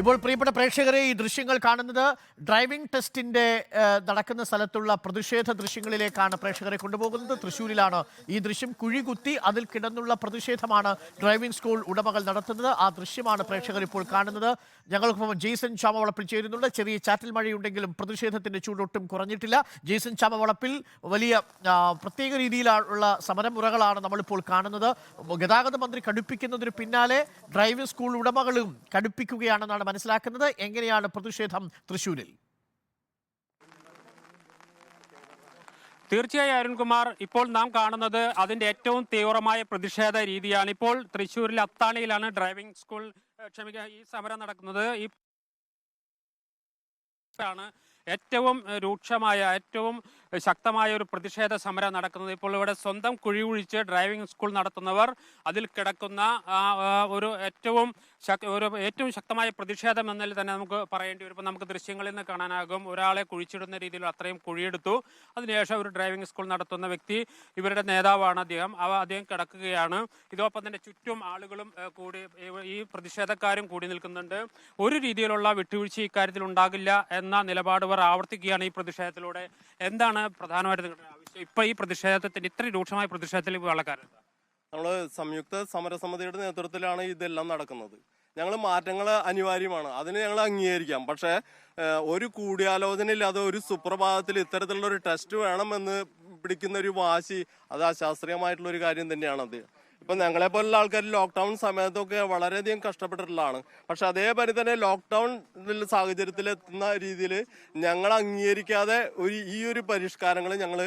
ഇപ്പോൾ പ്രിയപ്പെട്ട പ്രേക്ഷകരെ ഈ ദൃശ്യങ്ങൾ കാണുന്നത് ഡ്രൈവിംഗ് ടെസ്റ്റിന്റെ നടക്കുന്ന സ്ഥലത്തുള്ള പ്രതിഷേധ ദൃശ്യങ്ങളിലേക്കാണ് പ്രേക്ഷകരെ കൊണ്ടുപോകുന്നത്. തൃശ്ശൂരിലാണ് ഈ ദൃശ്യം കുഴികുത്തി അതിൽ കിടന്നുള്ള പ്രതിഷേധമാണ് ഡ്രൈവിംഗ് സ്കൂൾ ഉടമകൾ നടത്തുന്നത്. ആ ദൃശ്യമാണ് പ്രേക്ഷകർ ഇപ്പോൾ കാണുന്നത്. ഞങ്ങൾക്കൊപ്പം ജെയ്സൺ ചാമവളപ്പിൽ ചേരുന്നുണ്ട്. ചെറിയ ചാറ്റൽ മഴയുണ്ടെങ്കിലും പ്രതിഷേധത്തിന്റെ ചൂടൊട്ടും കുറഞ്ഞിട്ടില്ല. ജെയ്സൺ ചാമവളപ്പിൽ വലിയ പ്രത്യേക രീതിയിലുള്ള സമരമുറകളാണ് നമ്മളിപ്പോൾ കാണുന്നത്. ഗതാഗത മന്ത്രി കടുപ്പിക്കുന്നതിന് പിന്നാലെ ഡ്രൈവിംഗ് സ്കൂൾ ഉടമകളും കടുപ്പിക്കുകയാണെന്നാണ് മനസ്സിലാക്കുന്നത്. എങ്ങനെയാണ് പ്രതിഷേധം തൃശൂരിൽ തീർച്ചയായും അരുൺകുമാർ ഇപ്പോൾ നാം കാണുന്നത് അതിന്റെ ഏറ്റവും തീവ്രമായ പ്രതിഷേധ രീതിയാണ്. ഇപ്പോൾ തൃശ്ശൂരിൽ അത്താണിയിലാണ് ഡ്രൈവിംഗ് സ്കൂൾ ക്ഷമിക്കുക ഈ സമരം നടക്കുന്നത്. ഈ ആണ് ഏറ്റവും രൂക്ഷമായ ഏറ്റവും ശക്തമായ ഒരു പ്രതിഷേധ സമരം നടക്കുന്നത്. ഇപ്പോൾ ഇവിടെ സ്വന്തം കുഴി കുഴിച്ച് ഡ്രൈവിംഗ് സ്കൂൾ നടത്തുന്നവർ അതിൽ കിടക്കുന്ന ഒരു ഏറ്റവും ഒരു ഏറ്റവും ശക്തമായ പ്രതിഷേധം എന്നതിൽ തന്നെ നമുക്ക് പറയേണ്ടി വരും. നമുക്ക് ദൃശ്യങ്ങളിൽ നിന്ന് കാണാനാകും. ഒരാളെ കുഴിച്ചിടുന്ന രീതിയിൽ അത്രയും കുഴിയെടുത്തു. അതിനുശേഷം ഒരു ഡ്രൈവിംഗ് സ്കൂൾ നടത്തുന്ന വ്യക്തി ഇവരുടെ നേതാവാണ് അദ്ദേഹം. അവ അദ്ദേഹം കിടക്കുകയാണ്. ഇതോടൊപ്പം തന്നെ ചുറ്റും ആളുകളും കൂടി ഈ പ്രതിഷേധക്കാരും കൂടി നിൽക്കുന്നുണ്ട്. ഒരു രീതിയിലുള്ള വിട്ടുവീഴ്ച ഇക്കാര്യത്തിൽ ഉണ്ടാകില്ല എന്ന നിലപാട് ഇവർ ആവർത്തിക്കുകയാണ് ഈ പ്രതിഷേധത്തിലൂടെ. എന്താണ് പ്രധാനമായിട്ട് നിങ്ങളുടെ ആവശ്യം? ഇപ്പൊ ഈ പ്രതിഷേധത്തിന്റെ ഇത്രയും രൂക്ഷമായ പ്രതിഷേധത്തിൽ വെള്ളക്കാരൻ നമ്മൾ സംയുക്ത സമരസമിതിയുടെ നേതൃത്വത്തിലാണ് ഇതെല്ലാം നടക്കുന്നത്. ഞങ്ങൾ മാറ്റങ്ങൾ അനിവാര്യമാണ്. അതിന് ഞങ്ങൾ അംഗീകരിക്കാം. പക്ഷേ ഒരു കൂടിയാലോചന ഇല്ലാതെ ഒരു സുപ്രഭാതത്തിൽ ഇത്തരത്തിലുള്ള ഒരു ടെസ്റ്റ് വേണമെന്ന് പിടിക്കുന്ന ഒരു വാശി അത് അശാസ്ത്രീയമായിട്ടുള്ള ഒരു കാര്യം തന്നെയാണത് ഇപ്പം ഞങ്ങളെ പോലുള്ള ആൾക്കാർ ലോക്ക്ഡൌൺ സമയത്തൊക്കെ വളരെയധികം കഷ്ടപ്പെട്ടിട്ടുള്ളതാണ്. പക്ഷെ അതേപോലെ തന്നെ ലോക്ക്ഡൌൺ സാഹചര്യത്തിൽ എത്തുന്ന രീതിയിൽ ഞങ്ങൾ അംഗീകരിക്കാതെ ഒരു ഈ ഒരു പരിഷ്കാരങ്ങൾ ഞങ്ങൾ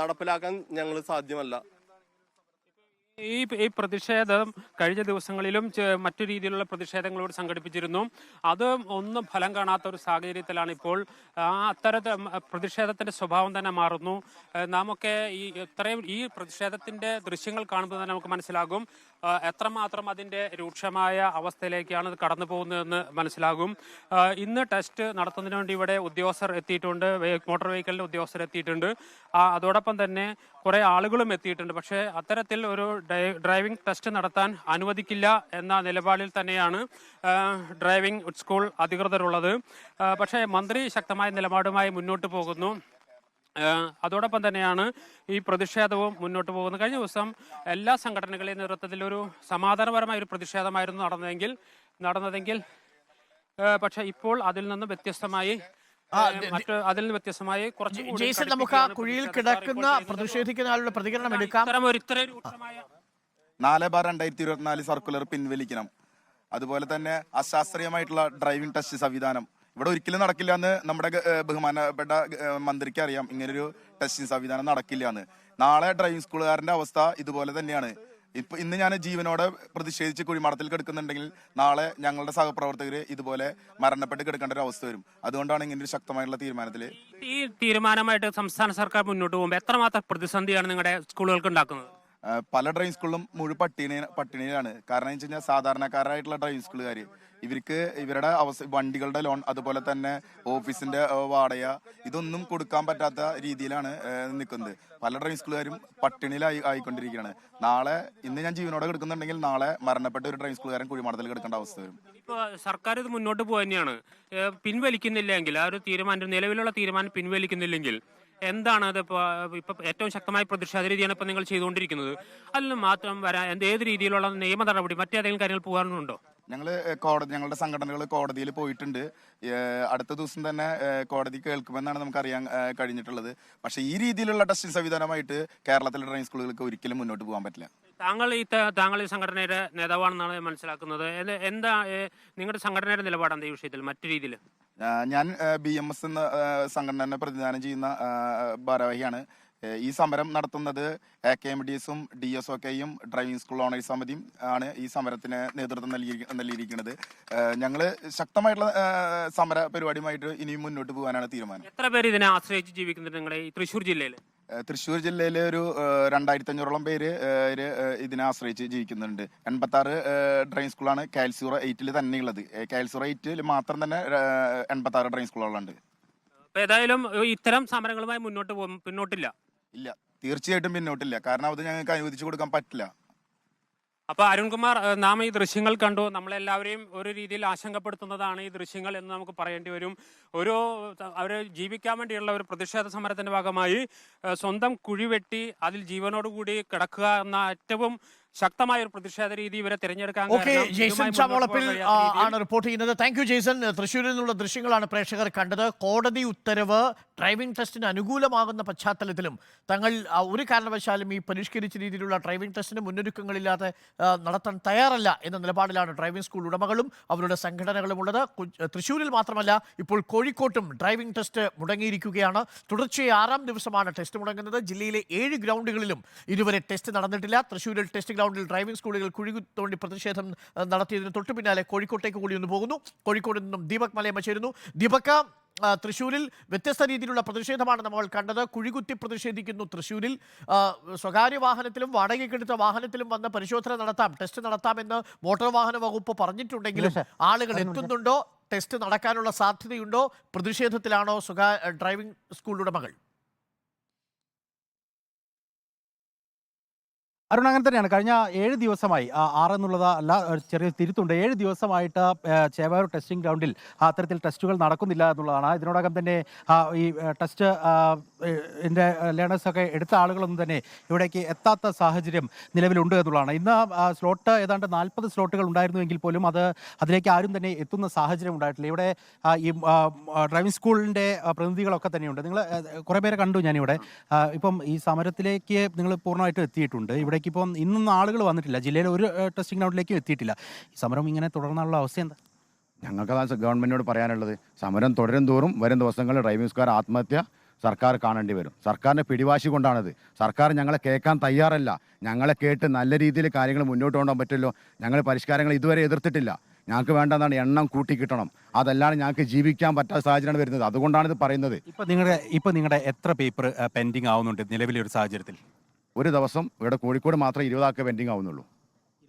നടപ്പിലാക്കാൻ ഞങ്ങൾ സാധ്യമല്ല. ഈ ഈ പ്രതിഷേധം കഴിഞ്ഞ ദിവസങ്ങളിലും മറ്റു രീതിയിലുള്ള പ്രതിഷേധങ്ങളോട് സംഘടിപ്പിച്ചിരുന്നു. അത് ഒന്നും ഫലം കാണാത്ത ഒരു സാഹചര്യത്തിലാണ് ഇപ്പോൾ ആ അത്തരത്തിൽ പ്രതിഷേധത്തിന്റെ സ്വഭാവം തന്നെ മാറുന്നു. നാമൊക്കെ ഈ ഇത്രയും ഈ പ്രതിഷേധത്തിന്റെ ദൃശ്യങ്ങൾ കാണുമ്പോൾ തന്നെ നമുക്ക് മനസ്സിലാകും. എത്രമാത്രം അതിന്റെ രൂക്ഷമായ അവസ്ഥയിലേക്കാണ് കടന്നു പോകുന്നതെന്ന് മനസ്സിലാകും. ഇന്ന് ടെസ്റ്റ് നടത്തുന്നതിന് വേണ്ടി ഇവിടെ ഉദ്യോഗസ്ഥർ എത്തിയിട്ടുണ്ട് മോട്ടോർ വെഹിക്കിളിന്റെ ഉദ്യോഗസ്ഥർ എത്തിയിട്ടുണ്ട്. അതോടൊപ്പം തന്നെ കുറെ ആളുകളും എത്തിയിട്ടുണ്ട്. പക്ഷേ അത്തരത്തിൽ ഒരു ഡ്രൈവിംഗ് ടെസ്റ്റ് നടത്താൻ അനുവദിക്കില്ല എന്ന നിലപാടിൽ തന്നെയാണ് ഡ്രൈവിംഗ് സ്കൂൾ അധികൃതരുള്ളത്. പക്ഷേ മന്ത്രി ശക്തമായ നിലപാടുമായി മുന്നോട്ട് പോകുന്നു. അതോടൊപ്പം തന്നെയാണ് ഈ പ്രതിഷേധവും മുന്നോട്ട് പോകുന്നത്. കഴിഞ്ഞ ദിവസം എല്ലാ സംഘടനകളുടെയും നേതൃത്വത്തിൽ ഒരു സമാധാനപരമായ ഒരു പ്രതിഷേധമായിരുന്നു നടന്നതെങ്കിൽ നടന്നതെങ്കിൽ പക്ഷെ ഇപ്പോൾ അതിൽ നിന്ന് വ്യത്യസ്തമായി മറ്റ് അതിൽ നിന്ന് വ്യത്യസ്തമായി കുറച്ച് ജെയ്സൺ നമുക്ക് ആ കുഴിയിൽ കിടക്കുന്ന. പ്രതിഷേധിക്കുന്ന ആളുടെ പ്രതികരണം എടുക്കാം. ഇത്തരം ഒരു ഇത്രയും രൂക്ഷമായ നാല് ബാർ രണ്ടായിരത്തി ഇരുപത്തിനാല് സർക്കുലർ പിൻവലിക്കണം. അതുപോലെ തന്നെ അശാസ്ത്രീയമായിട്ടുള്ള ഡ്രൈവിംഗ് ടെസ്റ്റ് സംവിധാനം. ഇവിടെ ഒരിക്കലും നടക്കില്ല എന്ന് നമ്മുടെ ബഹുമാനപ്പെട്ട മന്ത്രിക്ക് അറിയാം. ഇങ്ങനൊരു ടെസ്റ്റിംഗ് സംവിധാനം നടക്കില്ല എന്ന്. നാളെ ഡ്രൈവിംഗ് സ്കൂളുകാരന്റെ അവസ്ഥ ഇതുപോലെ തന്നെയാണ്. ഇപ്പൊ ഇന്ന് ഞാൻ ജീവനോടെ പ്രതിഷേധിച്ച് കുഴിമാടത്തിൽ കിടക്കുന്നുണ്ടെങ്കിൽ നാളെ ഞങ്ങളുടെ സഹപ്രവർത്തകർ ഇതുപോലെ മരണപ്പെട്ട് കിടക്കേണ്ട ഒരു അവസ്ഥ വരും. അതുകൊണ്ടാണ് ഇങ്ങനെ ഒരു ശക്തമായിട്ടുള്ള തീരുമാനത്തിൽ ഈ തീരുമാനമായിട്ട് സംസ്ഥാന സർക്കാർ മുന്നോട്ട് പോകുമ്പോൾ എത്രമാത്രം പ്രതിസന്ധിയാണ് നിങ്ങളുടെ സ്കൂളുകൾക്ക് ഉണ്ടാക്കുന്നത്? പല ഡ്രൈവിംഗ് സ്കൂളിലും മുഴു പട്ടിണി പട്ടിണിയിലാണ്. കാരണം എന്ന് വെച്ച് കഴിഞ്ഞാൽ സാധാരണക്കാരായിട്ടുള്ള ഡ്രൈവിംഗ് സ്കൂളുകാർ ഇവർക്ക് ഇവരുടെ അവസ വണ്ടികളുടെ ലോൺ അതുപോലെ തന്നെ ഓഫീസിന്റെ വാടക ഇതൊന്നും കൊടുക്കാൻ പറ്റാത്ത രീതിയിലാണ് നിൽക്കുന്നത് പല ഡ്രൈവിംഗ് സ്കൂളുകാരും പട്ടിണിയിലായി ആയിക്കൊണ്ടിരിക്കുകയാണ്. നാളെ ഇന്ന് ഞാൻ ജീവനോടെ കിടക്കുന്നുണ്ടെങ്കിൽ നാളെ മരണപ്പെട്ട ഒരു ഡ്രൈവിംഗ് സ്കൂളുകാരൻ കുഴിമാടത്തിൽ കിടക്കേണ്ട അവസ്ഥ വരും. ഇപ്പോൾ സർക്കാർ ഇത് മുന്നോട്ട് പോകുന്നതാണ് പിൻവലിക്കുന്നില്ലെങ്കിൽ ആ ഒരു തീരുമാനം നിലവിലുള്ള തീരുമാനം പിൻവലിക്കുന്നില്ലെങ്കിൽ എന്താണ് അത് ഇപ്പൊ ഏറ്റവും ശക്തമായ പ്രതിഷേധ രീതിയാണ് ഇപ്പൊ നിങ്ങൾ ചെയ്തുകൊണ്ടിരിക്കുന്നത്. അതിൽ മാത്രം വരാ വരാൻ ഏത് രീതിയിലുള്ള നിയമ നടപടി മറ്റേതെങ്കിലും കാര്യങ്ങൾ പോകാനുണ്ടോ ഞങ്ങൾ കോടതി ഞങ്ങളുടെ സംഘടനകൾ കോടതിയിൽ പോയിട്ടുണ്ട്. അടുത്ത ദിവസം തന്നെ കോടതി കേൾക്കുമെന്നാണ് നമുക്ക് അറിയാൻ കഴിഞ്ഞിട്ടുള്ളത്. പക്ഷെ ഈ രീതിയിലുള്ള ടെസ്റ്റിംഗ് സംവിധാനമായിട്ട് കേരളത്തിലെ ഡ്രൈവിംഗ് സ്കൂളുകൾക്ക് ഒരിക്കലും മുന്നോട്ട് പോകാൻ പറ്റില്ല. താങ്കൾ ഈ താങ്കൾ ഈ സംഘടനയുടെ നേതാവാണെന്നാണ് മനസ്സിലാക്കുന്നത്. എന്താ നിങ്ങളുടെ സംഘടനയുടെ നിലപാടാണ് ഈ വിഷയത്തിൽ? മറ്റു രീതിയിൽ ഞാൻ ബി എം എസ് എന്ന സംഘടനയെ സംഘടന പ്രതിനിധാനം ചെയ്യുന്ന ഭാരവാഹിയാണ്. ഈ സമരം നടത്തുന്നത് എ കെ എം ഡി എസും ഡി എസ് ഒ കെയും ഡ്രൈവിംഗ് സ്കൂൾ ഓണേഴ്സ് സമിതിയും ആണ് ഈ സമരത്തിന് നേതൃത്വം നൽകി നൽകിയിരിക്കുന്നത്. ഞങ്ങൾ ശക്തമായിട്ടുള്ള സമര പരിപാടിയുമായിട്ട് ഇനിയും മുന്നോട്ട് പോകാനാണ് തീരുമാനം. എത്ര പേര് ഇതിനെ ആശ്രയിച്ച് ജീവിക്കുന്നുണ്ട് നിങ്ങളുടെ ഈ തൃശ്ശൂർ ജില്ലയിൽ തൃശ്ശൂർ ജില്ലയിലെ ഒരു രണ്ടായിരത്തി അഞ്ഞൂറോളം പേര് ഇതിനെ ആശ്രയിച്ച് ജീവിക്കുന്നുണ്ട്. എൺപത്തി ആറ് ഡ്രൈവിംഗ് സ്കൂളാണ് കാൽസൂറ എയ്റ്റിൽ തന്നെ ഉള്ളത് കാൽസ്യൂറ എയ്റ്റിൽ മാത്രം തന്നെ എൺപത്തി ആറ് ഡ്രൈവിംഗ് സ്കൂളുകളുണ്ട്. ഏതായാലും ഇത്തരം സമരങ്ങളുമായി മുന്നോട്ട് പോകും മുന്നോട്ടില്ല ഇല്ല. തീർച്ചയായിട്ടും പിന്നോട്ടില്ല. കാരണം അത് ഞങ്ങൾക്ക് അനുവദിച്ചു കൊടുക്കാൻ പറ്റില്ല. അപ്പൊ അരുൺകുമാർ നാം ഈ ദൃശ്യങ്ങൾ കണ്ടു. നമ്മളെല്ലാവരെയും ഒരു രീതിയിൽ ആശങ്കപ്പെടുത്തുന്നതാണ് ഈ ദൃശ്യങ്ങൾ എന്ന് നമുക്ക് പറയേണ്ടി വരും. ഒരു അവർ ജീവിക്കാൻ വേണ്ടിയുള്ള ഒരു പ്രതിഷേധ സമരത്തിന്റെ ഭാഗമായി സ്വന്തം കുഴി വെട്ടി അതിൽ ജീവനോടുകൂടി കിടക്കുക എന്ന ഏറ്റവും ശക്തമായ ഒരു പ്രതിഷേധ രീതി ഇവരെ തിരഞ്ഞെടുക്കാൻ ജെയ്സൺ ചാമോളപ്പിൽ ആണ് റിപ്പോർട്ട് ചെയ്യുന്നത്. Thank you Jaison. തൃശ്ശൂരിൽ നിന്നുള്ള ദൃശ്യങ്ങളാണ് പ്രേക്ഷകർ കണ്ടത്. കോടതി ഉത്തരവ് ഡ്രൈവിംഗ് ടെസ്റ്റിന് അനുകൂലമാകുന്ന പശ്ചാത്തലത്തിലും തങ്ങൾ ഒരു കാരണവശാലും ഈ പരിഷ്കരിച്ച രീതിയിലുള്ള ഡ്രൈവിംഗ് ടെസ്റ്റിന് മുന്നൊരുക്കങ്ങളില്ലാതെ നടത്താൻ തയ്യാറല്ല എന്ന നിലപാടിലാണ് ഡ്രൈവിംഗ് സ്കൂൾ ഉടമകളും അവരുടെ സംഘടനകളും ഉള്ളത് തൃശ്ശൂരിൽ മാത്രമല്ല ഇപ്പോൾ കോഴിക്കോട്ടും ഡ്രൈവിംഗ് ടെസ്റ്റ് മുടങ്ങിയിരിക്കുകയാണ്. തുടർച്ചയായി ആറാം ദിവസമാണ് ടെസ്റ്റ് മുടങ്ങുന്നത്. ജില്ലയിലെ ഏഴ് ഗ്രൗണ്ടുകളിലും ഇതുവരെ ടെസ്റ്റ് നടന്നിട്ടില്ല. തൃശ്ശൂരിൽ ടെസ്റ്റ് ഗ്രൗണ്ടിൽ ഡ്രൈവിംഗ് സ്കൂളുകൾ കുഴി തോണ്ടി പ്രതിഷേധം നടത്തിയതിന് തൊട്ടു പിന്നാലെ കോഴിക്കോട്ടേക്ക് കൂടി ഒന്ന് പോകുന്നു. കോഴിക്കോട് നിന്നും ദീപക് മലയമ്മ ചേരുന്നു. ദീപക്ക തൃശ്ശൂരിൽ വ്യത്യസ്ത രീതിയിലുള്ള പ്രതിഷേധമാണ് നമ്മൾ കണ്ടത്. കുഴികുത്തി പ്രതിഷേധിക്കുന്നു തൃശ്ശൂരിൽ. സ്വകാര്യ വാഹനത്തിലും വാടകയ്ക്കെടുത്ത വാഹനത്തിലും വന്ന് പരിശോധന നടത്താം ടെസ്റ്റ് നടത്താമെന്ന് മോട്ടോർ വാഹന വകുപ്പ് പറഞ്ഞിട്ടുണ്ടെങ്കിലും ആളുകൾ എത്തുന്നുണ്ടോ? ടെസ്റ്റ് നടക്കാനുള്ള സാധ്യതയുണ്ടോ? പ്രതിഷേധത്തിലാണോ സുഖ ഡ്രൈവിംഗ് സ്കൂൾ ഉടമകൾ? അരുൺ അങ്ങനെ തന്നെയാണ്. കഴിഞ്ഞ ഏഴ് ദിവസമായി ആറ് എന്നുള്ളത് അല്ല ചെറിയ തിരുത്തുണ്ട്. ഏഴ് ദിവസമായിട്ട് ചേവായൂർ ടെസ്റ്റിംഗ് ഗ്രൗണ്ടിൽ അത്തരത്തിൽ ടെസ്റ്റുകൾ നടക്കുന്നില്ല എന്നുള്ളതാണ്. ഇതിനോടകം തന്നെ ഈ ടെസ്റ്റ് എന്റെ ലേണേഴ്സൊക്കെ എടുത്ത ആളുകളൊന്നും തന്നെ ഇവിടേക്ക് എത്താത്ത സാഹചര്യം നിലവിലുണ്ട് എന്നുള്ളതാണ്. ഇന്ന് സ്ലോട്ട് ഏതാണ്ട് നാൽപ്പത് സ്ലോട്ടുകൾ ഉണ്ടായിരുന്നുവെങ്കിൽ പോലും അത് അതിലേക്ക് ആരും തന്നെ എത്തുന്ന സാഹചര്യം ഉണ്ടായിട്ടില്ല. ഇവിടെ ഈ ഡ്രൈവിംഗ് സ്കൂളിന്റെ പ്രതിനിധികളൊക്കെ തന്നെയുണ്ട്. നിങ്ങൾ കുറേ പേരെ കണ്ടു ഞാനിവിടെ. ഇപ്പം ഈ സമരത്തിലേക്ക് നിങ്ങൾ പൂർണമായിട്ടും എത്തിയിട്ടുണ്ട്. ഇവിടേക്ക് ഇപ്പം ഇന്നൊന്നും ആളുകൾ വന്നിട്ടില്ല. ജില്ലയിലെ ഒരു ടെസ്റ്റിംഗ് ഗ്രൗണ്ടിലേക്കും എത്തിയിട്ടില്ല. ഈ സമരം ഇങ്ങനെ തുടർന്നുള്ള അവസ്ഥ എന്താ? ഞങ്ങൾക്ക് ഗവൺമെന്റിനോട് പറയാനുള്ളത്. സമരം തുടരും തോറും വരും ദിവസങ്ങളിൽ ഡ്രൈവിംഗ് സ്കാർ ആത്മഹത്യ സർക്കാർ കാണേണ്ടി വരും. സർക്കാരിന്റെ പിടിവാശി കൊണ്ടാണത്. സർക്കാർ ഞങ്ങളെ കേൾക്കാൻ തയ്യാറല്ല. ഞങ്ങളെ കേട്ട് നല്ല രീതിയിൽ കാര്യങ്ങൾ മുന്നോട്ട് കൊണ്ടുപോകാൻ പറ്റുമല്ലോ ഞങ്ങൾ പരിഷ്കാരങ്ങൾ ഇതുവരെ എതിർത്തിട്ടില്ല. ഞങ്ങൾക്ക് വേണ്ടതാണ് എണ്ണം കൂട്ടി കിട്ടണം. അതല്ലാണ്ട് ഞങ്ങൾക്ക് ജീവിക്കാൻ പറ്റാത്ത സാഹചര്യമാണ് വരുന്നത്. അതുകൊണ്ടാണ് ഇത് പറയുന്നത്. ഇപ്പം നിങ്ങളുടെ ഇപ്പം നിങ്ങളുടെ എത്ര പേപ്പർ പെൻഡിങ് ആവുന്നുണ്ട് നിലവിലെ ഒരു സാഹചര്യത്തിൽ? ഒരു ദിവസം ഇവിടെ കോഴിക്കോട് മാത്രം ഇരുപതാൾക്ക് പെൻഡിങ് ആവുന്നുള്ളൂ.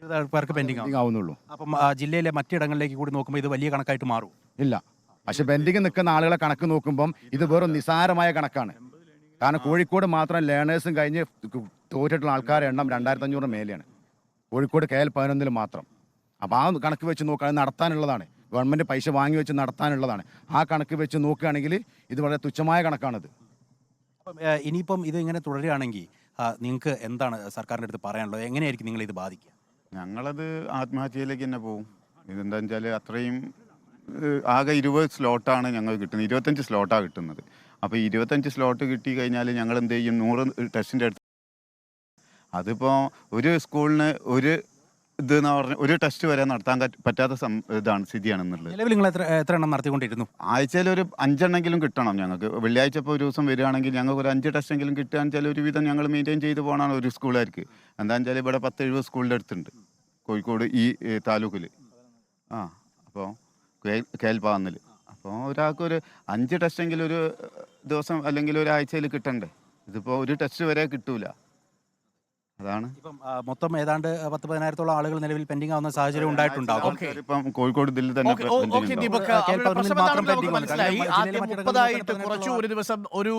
ഇരുപത് പേർക്ക് പെൻഡിങ് ആവുന്നുള്ളൂ. അപ്പം ജില്ലയിലെ മറ്റിടങ്ങളിലേക്ക് കൂടി നോക്കുമ്പോൾ ഇത് വലിയ കണക്കായിട്ട് മാറും. ഇല്ല. പക്ഷെ ബെൻഡിങ് നിൽക്കുന്ന ആളുകളെ കണക്ക് നോക്കുമ്പം ഇത് വെറും നിസാരമായ കണക്കാണ്. കാരണം കോഴിക്കോട് മാത്രം ലേണേഴ്സും കഴിഞ്ഞ് തോറ്റിട്ടുള്ള ആൾക്കാരുടെ എണ്ണം രണ്ടായിരത്തി അഞ്ഞൂറ് മേലെയാണ്. കോഴിക്കോട് കെ എൽ പതിനൊന്നിൽ മാത്രം. അപ്പോൾ ആ കണക്ക് വെച്ച് നോക്കുക നടത്താനുള്ളതാണ്. ഗവൺമെന്റ് പൈസ വാങ്ങി വെച്ച് നടത്താനുള്ളതാണ്. ആ കണക്ക് വെച്ച് നോക്കുകയാണെങ്കിൽ ഇത് വളരെ തുച്ഛമായ കണക്കാണിത്. ഇനിയിപ്പം ഇത് ഇങ്ങനെ തുടരുകയാണെങ്കിൽ നിങ്ങൾക്ക് എന്താണ് സർക്കാരിന്റെ അടുത്ത് പറയാനുള്ളത്? എങ്ങനെയായിരിക്കും നിങ്ങൾ ഇത് ബാധിക്കുക? ഞങ്ങളത് ആത്മഹത്യയിലേക്ക് തന്നെ പോകും ഇതെന്താ വെച്ചാൽ അത്രയും ആകെ ഇരുപത് സ്ലോട്ടാണ് ഞങ്ങൾ കിട്ടുന്നത്. ഇരുപത്തഞ്ച് സ്ലോട്ടാണ് കിട്ടുന്നത്. അപ്പോൾ ഇരുപത്തഞ്ച് സ്ലോട്ട് കിട്ടി കഴിഞ്ഞാൽ ഞങ്ങൾ എന്ത് ചെയ്യും? നൂറ് ടെസ്റ്റിന്റെ അടുത്ത് അതിപ്പോൾ ഒരു സ്കൂളിന് ഒരു ഇത് എന്ന് പറഞ്ഞ ഒരു ടെസ്റ്റ് വരെ നടത്താൻ പറ്റാത്ത ഇതാണ് സ്ഥിതിയാണെന്നുള്ളത്. നിലവിൽ നിങ്ങൾ എത്ര എത്ര എണ്ണം നടത്തിക്കൊണ്ടിരുന്നു? ആഴ്ചയിൽ ഒരു അഞ്ചെണ്ണെങ്കിലും കിട്ടണം ഞങ്ങൾക്ക്. വെള്ളിയാഴ്ച ഇപ്പോൾ ഒരു ദിവസം വരികയാണെങ്കിൽ ഞങ്ങൾക്ക് ഒരു അഞ്ച് ടെസ്റ്റെങ്കിലും കിട്ടുകയെന്ന് വെച്ചാൽ ഒരുവിധം ഞങ്ങൾ മെയിന്റെയിൻ ചെയ്ത് പോകണം ഒരു സ്കൂളുകാർക്ക്. എന്താണെന്ന് വെച്ചാൽ ഇവിടെ പത്ത് എഴുപത് സ്കൂളിന്റെ അടുത്തുണ്ട്. കോഴിക്കോട് ഈ താലൂക്കിൽ ആ അപ്പോൾ കേൽപ്പാന്നിൽ അപ്പോൾ ഒരാൾക്കൊരു അഞ്ച് ടെസ്റ്റെങ്കിലും ഒരു ദിവസം അല്ലെങ്കിൽ ഒരാഴ്ചയിൽ കിട്ടണ്ടേ? ഇതിപ്പോൾ ഒരു ടെസ്റ്റ് വരെ കിട്ടൂല. അതാണ് ഇപ്പം ആ, മൊത്തം ഏതാണ്ട് പത്ത് പതിനായിരത്തോളം ആളുകൾ നിലവിൽ പെൻഡിങ് ആവുന്ന സാഹചര്യം ഉണ്ടായിട്ടുണ്ടാകും ഓക്കേ. ഇപ്പം കോഴിക്കോട് ജില്ലയിൽ തന്നെ ഓക്കെ, ഓ- pending ഓക്കെ ഉണ്ടാവും. ദീപക് ആ, അവരുടെ കേരളത്തിൽ പ്രശ്നം മാത്രം എന്താണെന്ന് നമുക്ക് pending ഉണ്ട്. മനസ്സിലായി കാരണം ആദ്യം ജില്ലയിലെ മുപ്പതായിട്ട് കുറച്ചു ഒരു ദിവസം ഒരു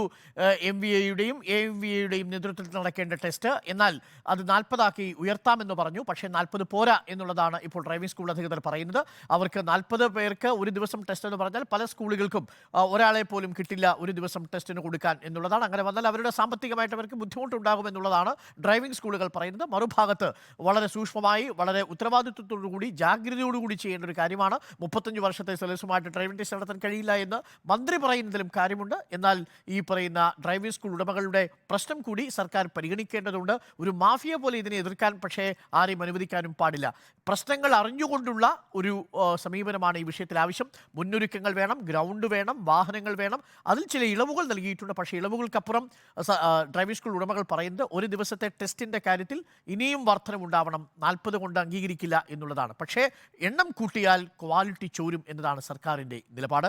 എം വി എയുടെയും എ എം വി എയുടെയും നേതൃത്വത്തിൽ നടക്കേണ്ട ടെസ്റ്റ് എന്നാൽ അത് നാൽപ്പതാക്കി ഉയർത്താമെന്ന് പറഞ്ഞു പക്ഷേ നാൽപ്പത് പോരാ എന്നുള്ളതാണ് ഇപ്പോൾ ഡ്രൈവിംഗ് സ്കൂൾ അധികൃതർ പറയുന്നത് അവർക്ക് നാൽപ്പത് പേർക്ക് ഒരു ദിവസം ടെസ്റ്റ് എന്ന് പറഞ്ഞാൽ പല സ്കൂളുകൾക്കും ആ, ഒരാളെ പോലും കിട്ടില്ല ഒരു ദിവസം ടെസ്റ്റിന് കൊടുക്കാൻ എന്നുള്ളതാണ് അങ്ങനെ വന്നാൽ അവരുടെ സാമ്പത്തികമായിട്ട് അവർക്ക് ബുദ്ധിമുട്ടുണ്ടാകും എന്നുള്ളതാണ് ഡ്രൈവിംഗ് സ്കൂളുകൾ പറയുന്നത്. മറുഭാഗത്ത് വളരെ സൂക്ഷ്മമായി വളരെ ഉത്തരവാദിത്വത്തോടുകൂടി ജാഗ്രതയോടുകൂടി ചെയ്യേണ്ട ഒരു കാര്യമാണ്. മുപ്പത്തഞ്ച് വർഷത്തെ സെലസുമായിട്ട് ഡ്രൈവിംഗ് ടെസ്റ്റ് നടത്താൻ കഴിയില്ല എന്ന് മന്ത്രി പറയുന്നതിലും കാര്യമുണ്ട്. എന്നാൽ ഈ പറയുന്ന ഡ്രൈവിംഗ് സ്കൂൾ ഉടമകളുടെ പ്രശ്നം കൂടി സർക്കാർ പരിഗണിക്കേണ്ടതുണ്ട്. ഒരു മാഫിയ പോലെ ഇതിനെ എതിർക്കാൻ പക്ഷേ ആരെയും അനുവദിക്കാനും പാടില്ല. പ്രശ്നങ്ങൾ അറിഞ്ഞുകൊണ്ടുള്ള ഒരു സമീപനമാണ് ഈ വിഷയത്തിൽ ആവശ്യം. മുന്നൊരുക്കങ്ങൾ വേണം ഗ്രൗണ്ട് വേണം വാഹനങ്ങൾ വേണം. അതിൽ ചില ഇളവുകൾ നൽകിയിട്ടുണ്ട്. പക്ഷേ ഇളവുകൾക്കപ്പുറം ഡ്രൈവിംഗ് സ്കൂൾ ഉടമകൾ പറയുന്നത് ഒരു ദിവസത്തെ ടെസ്റ്റിന്റെ കാര്യത്തിൽ ഇനിയും വർധനമുണ്ടാവണം നാൽപ്പത് കൊണ്ട് അംഗീകരിക്കില്ല എന്നുള്ളതാണ്. പക്ഷേ എണ്ണം കൂട്ടിയാൽ ക്വാളിറ്റി ചോരും എന്നതാണ് സർക്കാരിന്റെ നിലപാട്.